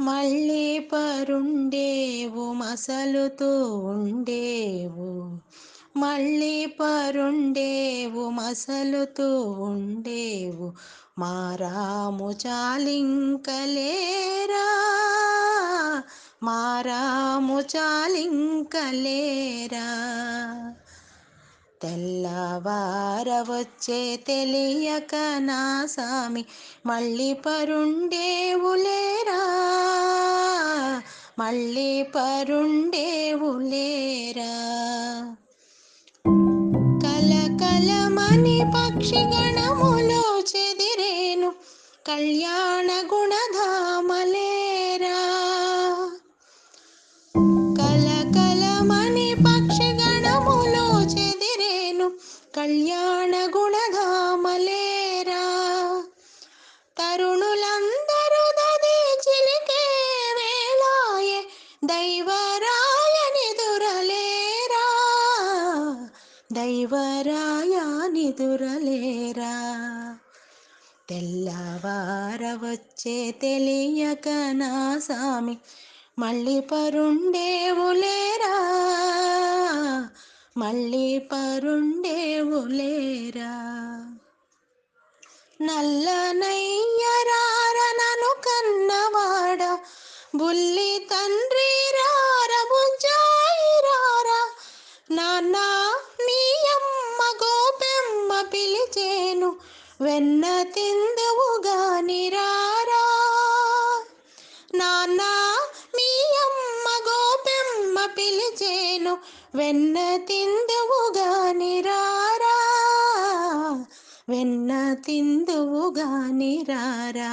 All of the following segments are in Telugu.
మళ్ళీ పరుండేవు మసలుతూ ఉండేవు. మళ్ళీ పరుండేవు మసలుతూ ఉండేవు. మారాము చాలింకలేరా? మారాము చాలింకలేరా? తెల్లవారవచ్చే తెలియక నా సామి మళ్ళీ పరుండేవులేరా? మళ్ళీ పరుండేవులేరా? కలకలమని పక్షిగణములో చెదిరేను. కళ్యాణ గుణధామ తరుణులందరూ దది చిలికే వేళాయే దైవరాయని దురలేరా దైవరాయని దురలేరా తెల్లవారవచ్చే తెలియక నా సామి మళ్ళీ పరుండేవులేరా? మళ్ళీ పరుండేవులేరా? నల్లనయ్యరారనను బుల్లి తండ్రి రార నాన్న మీ అమ్మ గోపెమ్మ పిలిచేను. వెన్న తిందువు గాని రారా నాన్న మీ అమ్మ గోపెమ్మ పిలిచేను. వెన్న తిందువు గాని రారా వెన్న తిందువు గాని రారా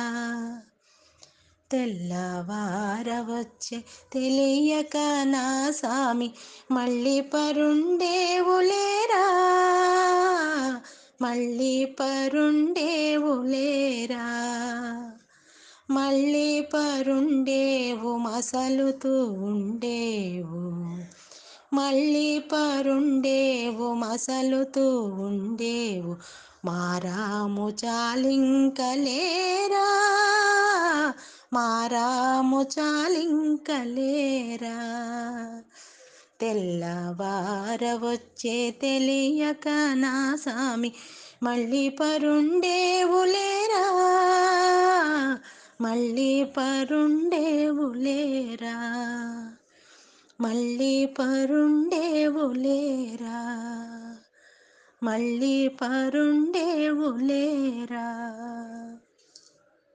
తెల్లవారవచ్చే. తెలియక నా సామి మళ్ళీ పరుండేవులేరా? మళ్ళీ పరుండేవులేరా? మళ్ళీ పరుండేవు మసలుతూ ఉండేవు. మళ్ళీ పరుండేవు మసలుతూ ఉండేవు. మారాము చాలింకలేరా మారాము చాలింకలేరా. తెల్లవారవచ్చే తెలియక నా సామి మళ్ళీ పరుండేవులేరా. మళ్ళీ పరుండేవులేరా. మళ్ళీ పరుండేవులేరా. మళ్ళీ పరుండేవులేరా.